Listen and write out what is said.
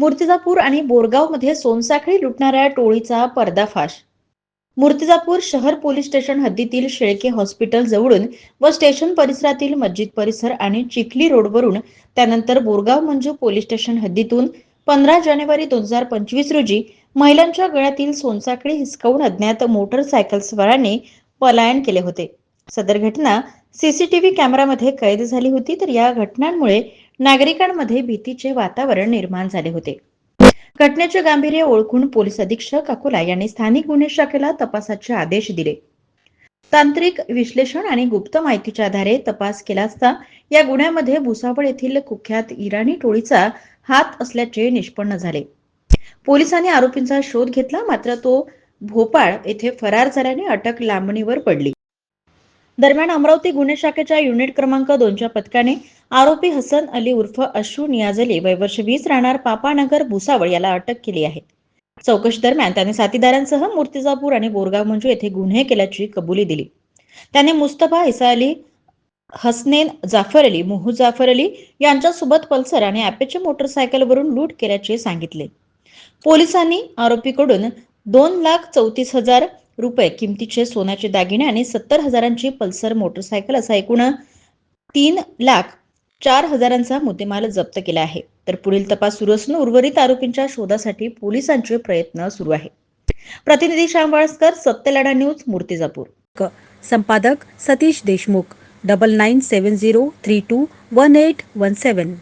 मूर्तिजापूर आणि बोरगावमध्ये सोनसाखळी लुटणाऱ्या टोळीचा पर्दाफाश. मूर्तिजापूर शहर पोलीस स्टेशन हद्दीतील शेळके हॉस्पिटल जवळून व स्टेशन परिसरातील मस्जिद परिसर आणि चिखली रोडवरून त्यानंतर बोरगाव मंजू पोलीस स्टेशन हद्दीतून पंधरा जानेवारी दोन हजार पंचवीस रोजी महिलांच्या गळ्यातील सोनसाखळी हिसकावून अज्ञात मोटरसायकल स्वारांनी पलायन केले होते. सदर घटना सीसीटीव्ही कॅमेरामध्ये कैद झाली होती तर या घटनांमुळे नागरिकांमध्ये भीतीचे वातावरण निर्माण झाले होते. घटनेचे गांभीर्य ओळखून पोलीस अधीक्षक अकोला यांनी स्थानिक गुन्हे शाखेला तपासाचे आदेश दिले. तांत्रिक विश्लेषण आणि गुप्त माहितीच्या आधारे तपास केला असता या गुन्ह्यामध्ये भुसावळ येथील कुख्यात इराणी टोळीचा हात असल्याचे निष्पन्न झाले. पोलिसांनी आरोपींचा शोध घेतला मात्र तो भोपाळ येथे फरार झाल्याने अटक लांबणीवर पडली. दरम्यान अमरावती गुन्हे शाखेच्या युनिट क्रमांक दोनच्या पथकाने आरोपी हसन अली उर्फ अशू नियाज अली वर्ष वीस राहणार पापानगर भुसावळ याला अटक केली आहे. चौकशी दरम्यान त्याने साथीदारांसह मूर्तिजापूर आणि बोरगाव मंजू येथे गुन्हे केल्याची कबुली दिली. त्याने मुस्तफा इसा अली हसनेन जाफर अली मुहू जाफर अली यांच्यासोबत पल्सर आणि ॲपेचे मोटरसायकलवरून लूट केल्याचे सांगितले. पोलिसांनी आरोपीकडून दोन लाख चौतीस हजार रुपये किमतीचे सोन्याचे दागिने आणि सत्तर हजारांची पल्सर मोटरसायकल असा एकूण तीन लाख चार हजारांचा मुद्देमाल जप्त केला आहे. तर पुढील तपास सुरू असून उर्वरित आरोपींच्या शोधासाठी पोलिसांचे प्रयत्न सुरू आहे प्रतिनिधी श्याम वाळस्कर सत्यलढा न्यूज मूर्तिजापूर. संपादक Satish Deshmukh double nine seven zero three two one eight one seven